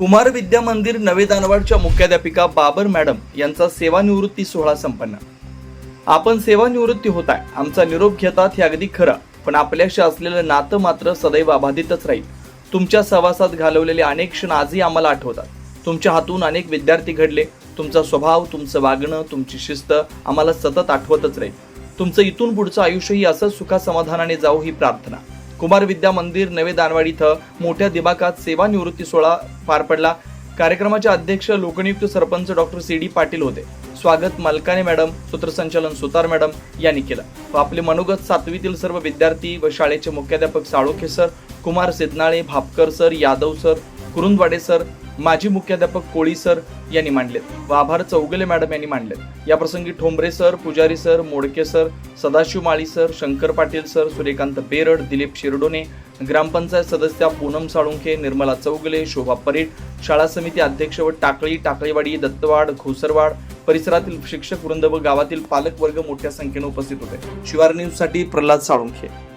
कुमार विद्या मंदिर नवे दानवाडच्या मुख्याध्यापिका बाबर मॅडम यांचा सेवानिवृत्ती सोहळा संपन्न. आपण सेवानिवृत्ती होत आहे आमचा निरोप घेतात हे अगदी खरं पण आपल्याशी असलेलं नातं मात्र सदैव अबाधितच राहील. तुमच्या सहवासात घालवलेले अनेक क्षण आजही आम्हाला आठवतात. तुमच्या हातून अनेक विद्यार्थी घडले तुमचा स्वभाव तुमचं वागणं तुमची शिस्त आम्हाला सतत आठवतच राहील. तुमचं इथून पुढचं आयुष्यही असंच सुखासमाधानाने जाऊ ही प्रार्थना. कुमार विद्या मंदिर नवे दानवाडी इथं मोठ्या दिबाकात सेवानिवृत्ती सोहळा पार पडला. कार्यक्रमाचे अध्यक्ष लोकनियुक्त sarpanch doctor C D Patil होते. स्वागत मलकाने मॅडम सूत्रसंचालन सुतार मॅडम यांनी केलं. व आपले मनोगत सातवीतील सर्व विद्यार्थी व शाळेचे मुख्याध्यापक Salokhe sir Kumar Siddhanale Bhapkar sir Yadav sir Kurundwade sir माजी मुख्याध्यापक कोळी सर यांनी मांडलेत. व आभार चौगले मॅडम यांनी मांडलेत. याप्रसंगी Thombare sir Pujari sir Modake sir Sadashiv Mali sir Shankar Patil sir Suryakant Berad Dilip Shirdone ग्रामपंचायत सदस्या पूनम साळुंखे निर्मला चौगले शोभा परीट शाळा समिती अध्यक्ष व टाकळी टाकळीवाडी दत्तवाड घोसरवाड परिसरातील शिक्षक वृंद व गावातील पालक वर्ग मोठ्या संख्येने उपस्थित होते. शिवार न्यूजसाठी प्रल्हाद साळुंखे.